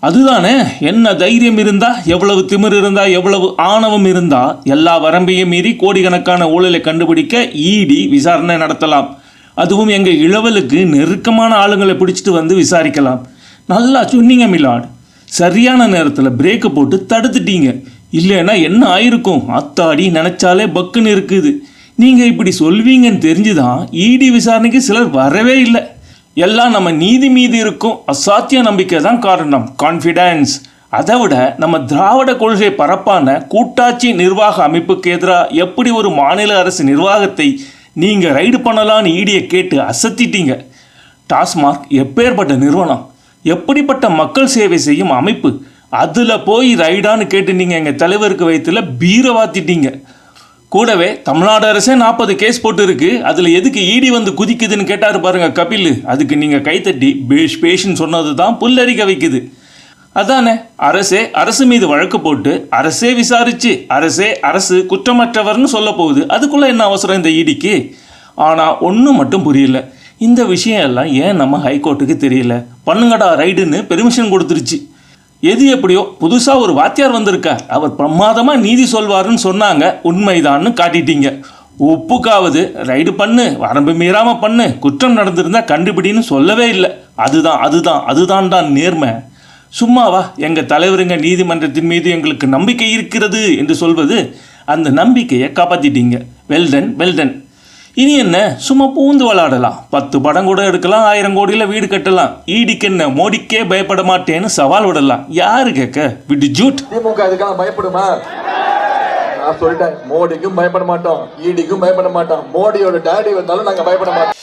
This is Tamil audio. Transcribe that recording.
அதுதானே? என்ன தைரியம் இருந்தா எவ்வளவு திமிர் இருந்தா எவ்வளவு ஆணவம் இருந்தா எல்லா வரம்பையும் மீறி கோடிக்கணக்கான ஊழலை கண்டுபிடிக்க இடி விசாரணை நடத்தலாம். அதுவும் எங்க இளவலுக்கு நெருக்கமான ஆளுங்களை பிடிச்சிட்டு வந்து விசாரிக்கலாம். நல்லா சொன்னீங்க மிலாட். சரியான நேரத்தில் பிரேக்கை போட்டு தடுத்துட்டீங்க. இல்லைன்னா என்ன ஆயிருக்கும்? அத்தாடி நினைச்சாலே பக்குன்னு இருக்குது. நீங்கள் இப்படி சொல்வீங்கன்னு தெரிஞ்சுதான் இடி விசாரணைக்கு சிலர் வரவே இல்லை. எல்லாம் நம்ம நீதி மீது இருக்கும் அசாத்திய நம்பிக்கை தான் காரணம். கான்ஃபிடன்ஸ் அதை விட நம்ம திராவிட கொள்கை பரப்பான கூட்டாட்சி நிர்வாக அமைப்புக்கு எதிராக எப்படி ஒரு மாநில அரசு நிர்வாகத்தை நீங்கள் ரைடு பண்ணலான்னு ஈடியை கேட்டு அசத்திட்டீங்க. டாஸ்மார்க் எப்பேற்பட்ட நிறுவனம் எப்படிப்பட்ட மக்கள் சேவை செய்யும் அமைப்பு அதில் போய் ரைடான்னு கேட்டு நீங்கள் எங்கள் தலைவருக்கு வயிற்றுல பீரை வாத்திட்டீங்க கூடவே தமிழ்நாடு அரசே நாற்பது கேஸ் போட்டு இருக்கு அதில் எதுக்கு ஈடி வந்து குதிக்குதுன்னு கேட்டார் பாருங்க கபில். அதுக்கு நீங்கள் கைத்தட்டி பேஷ் பேஷ்னு சொன்னது தான் புல்லரிக்க வைக்குது. அதானே அரசே அரசு மீது வழக்கு போட்டு அரசே விசாரிச்சு அரசே அரசு குற்றமற்றவர்னு சொல்ல போகுது. அதுக்குள்ளே என்ன அவசரம் இந்த ஈடிக்கு ஆனால் ஒன்றும் மட்டும் புரியல. இந்த விஷயம் எல்லாம் ஏன் நம்ம ஹைகோர்ட்டுக்கு தெரியல? பண்ணுங்கடா ரைடுன்னு பெர்மிஷன் கொடுத்துருச்சு. எது எப்படியோ புதுசாக ஒரு வாத்தியார் வந்திருக்கார். அவர் பிரமாதமாக நீதி சொல்வாருன்னு சொன்னாங்க. உண்மைதான்னு காட்டிட்டீங்க. உப்புக்காவது ரைடு பண்ணு வரம்பு மீறாமல் பண்ணு குற்றம் நடந்திருந்தா கண்டுபிடின்னு சொல்லவே இல்லை. அதுதான் அதுதான் அதுதான்டா நேர்மை. சும்மாவா எங்கள் தலைவருங்க நீதிமன்றத்தின் மீது எங்களுக்கு நம்பிக்கை இருக்கிறது என்று சொல்வது அந்த நம்பிக்கையை காப்பாற்றிட்டீங்க வெல்டன் வெல்டன் இனி என்ன? சும்மா பூந்து விளாடலாம். பத்து படம் கூட எடுக்கலாம் ஆயிரம் கோடியில் வீடு கட்டலாம். ஈடிக்கு என்ன? மோடிக்கே பயப்பட மாட்டேன்னு சவால் விடலாம். யாரு கேட்க? விட்டு ஜூட் திமுக அதுக்கெல்லாம் பயப்படுமா? நான் சொல்லிட்டேன் மோடிக்கும் பயப்பட மாட்டோம் ஈடிக்கும் பயப்பட மாட்டோம். மோடியோட டேடி வந்தாலும் நாங்கள் பயப்பட மாட்டோம்.